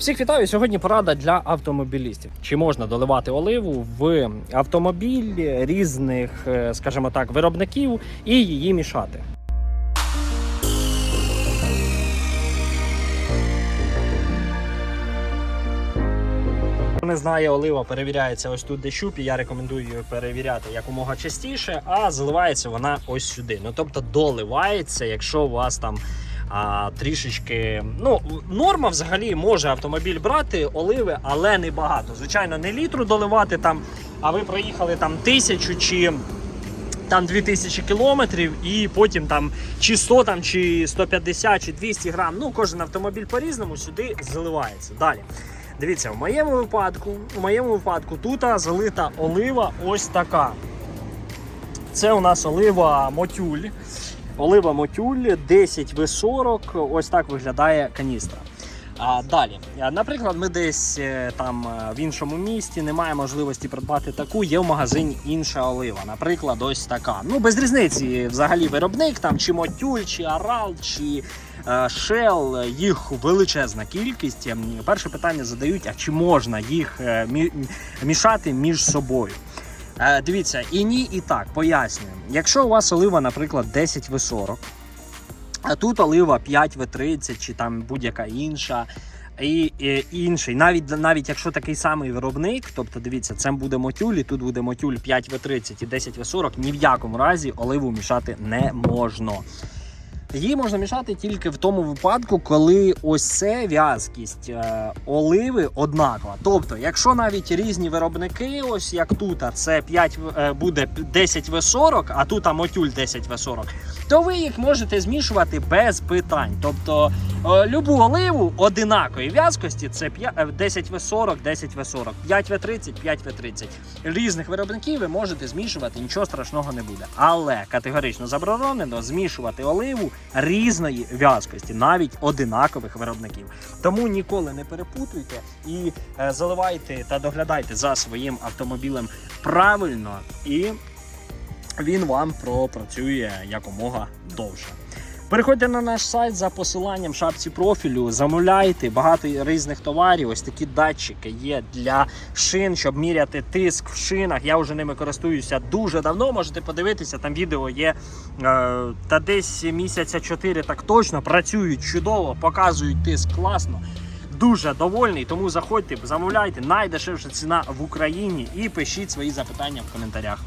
Всіх вітаю! Сьогодні порада для автомобілістів. Чи можна доливати оливу в автомобіль різних, е, скажімо так, виробників і її мішати? Не знає, олива перевіряється ось тут, де щуп, і я рекомендую її перевіряти якомога частіше, а заливається вона ось сюди. Ну тобто доливається, якщо у вас там а, трішечки. Ну, норма взагалі може автомобіль брати оливи, але не багато. Звичайно, не літру доливати там, а ви проїхали там тисячу чи. Там 2000 кілометрів, і потім там чи 100, там, чи 150, чи 200 грам. Ну, кожен автомобіль по-різному сюди заливається. Далі. Дивіться, в моєму випадку, у моєму випадку тут залита олива ось така. Це у нас олива мотюль. Олива мотюль 10 В40. Ось так виглядає каністра. А далі, наприклад, ми десь е, там е, в іншому місті не маємо можливості придбати таку. Є в магазині інша олива. Наприклад, ось така. Ну без різниці, взагалі, виробник там чи мотюль, чи арал, чи е, Shell, їх величезна кількість. Ем, Перше питання задають: а чи можна їх мішати між собою? Е, Дивіться, і ні, і так пояснюю. Якщо у вас олива, наприклад, 10 В40, а тут олива 5 В30 чи там будь-яка інша. І, і інший, навіть навіть якщо такий самий виробник, тобто дивіться, це буде мотюль, і тут буде мотюль 5 В30 і 10 В40, ні в якому разі оливу мішати не можна. Її можна мішати тільки в тому випадку, коли ось це в'язкість е, оливи однакова. Тобто, якщо навіть різні виробники, ось як тут, це 5 е, буде 10 В40, а тут а мотюль 10 В40, то ви їх можете змішувати без питань. Тобто любу оливу одинакої в'язкості це е, 10 В40, 10 В40, 5 В30, 5 В30. Різних виробників ви можете змішувати, нічого страшного не буде. Але категорично заборонено змішувати оливу різної в'язкості, навіть одинакових виробників. Тому ніколи не перепутуйте і е, заливайте та доглядайте за своїм автомобілем правильно, і він вам пропрацює якомога довше. Переходьте на наш сайт за посиланням шапці профілю, замовляйте багато різних товарів. Ось такі датчики є для шин, щоб міряти тиск в шинах. Я вже ними користуюся дуже давно. Можете подивитися, там відео є. Е, Та десь місяця 4 так точно працюють чудово, показують тиск класно. Дуже довольний, тому заходьте, замовляйте найдешевша ціна в Україні і пишіть свої запитання в коментарях.